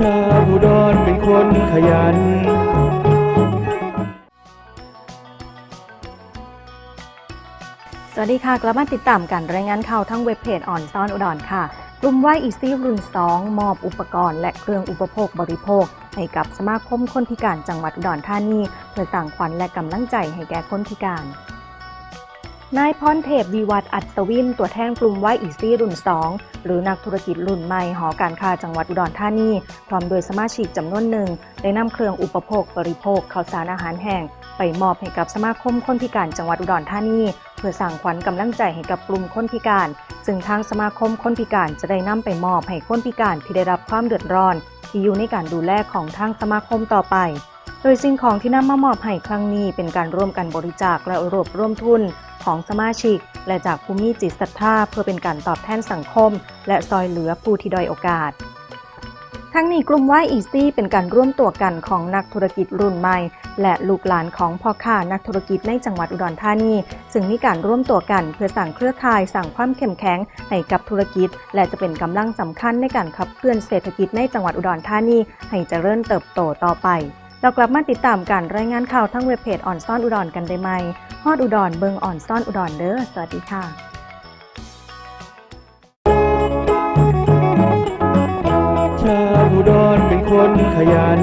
คนขยันสวัสดีค่ะ กลับมาติดตามการรายงานข่าวทั้งเว็บเพจอ่อนซ่อนอุดรค่ะ กลุ่มว่าอีซี่รุ่น 2 มอบอุปกรณ์และเครื่องอุปโภคบริโภค ให้กับสมาคมคนพิการจังหวัดอุดรธานีเพื่อสร้างขวัญและกำลังใจให้แก่คนพิการ นายพรเทพวีวัฒน์อัศวิน ตัวแทนกลุ่มไว้อีซี่รุ่น 2 หรือนักธุรกิจรุ่นใหม่หอการค้าจังหวัดอุดรธานี พร้อมโดยสมาชิกจำนวนหนึ่ง ได้นำเครื่องอุปโภคบริโภคข้าวสารอาหารแห้งไปมอบให้กับสมาคมคนพิการจังหวัดอุดรธานี เพื่อสร้างขวัญกำลังใจให้กับกลุ่มคนพิการ ซึ่งทางสมาคมคนพิการจะได้นำไปมอบให้คนพิการที่ได้รับความเดือดร้อน ที่อยู่ในการดูแลของทางสมาคมต่อไปโดยสิ่งของที่นำมามอบให้ครั้งนี้เป็นการร่วมกันบริจาคและรวบรวมทุน ของสมาชิก และจากภูมิจิตศรัทธาเพื่อเป็นการตอบแทนสังคม และซอยเหลือผู้ที่ด้อยโอกาส ทั้งนี้กลุ่มว่าอีซี่เป็นการร่วมตัวกันของนักธุรกิจรุ่นใหม่ และลูกหลานของพ่อค้านักธุรกิจในจังหวัดอุดรธานีซึ่งมีการร่วมตัวกันเพื่อสั่งเครือข่ายสั่งความเข้มแข็งให้กับธุรกิจ และจะเป็นกำลังสำคัญในการขับเคลื่อนเศรษฐกิจในจังหวัดอุดรธานีให้เจริญเติบโตต่อไป เรากลับมาติดตามการรายงานข่าวทั้งเว็บเพจอ่อนซ่อนอุดรกันได้ไหมฮอดอุดรเบิงอ่อนซ่อนอุดรเด้อ สวัสดีค่ะชาวอุดรเป็นคนขยัน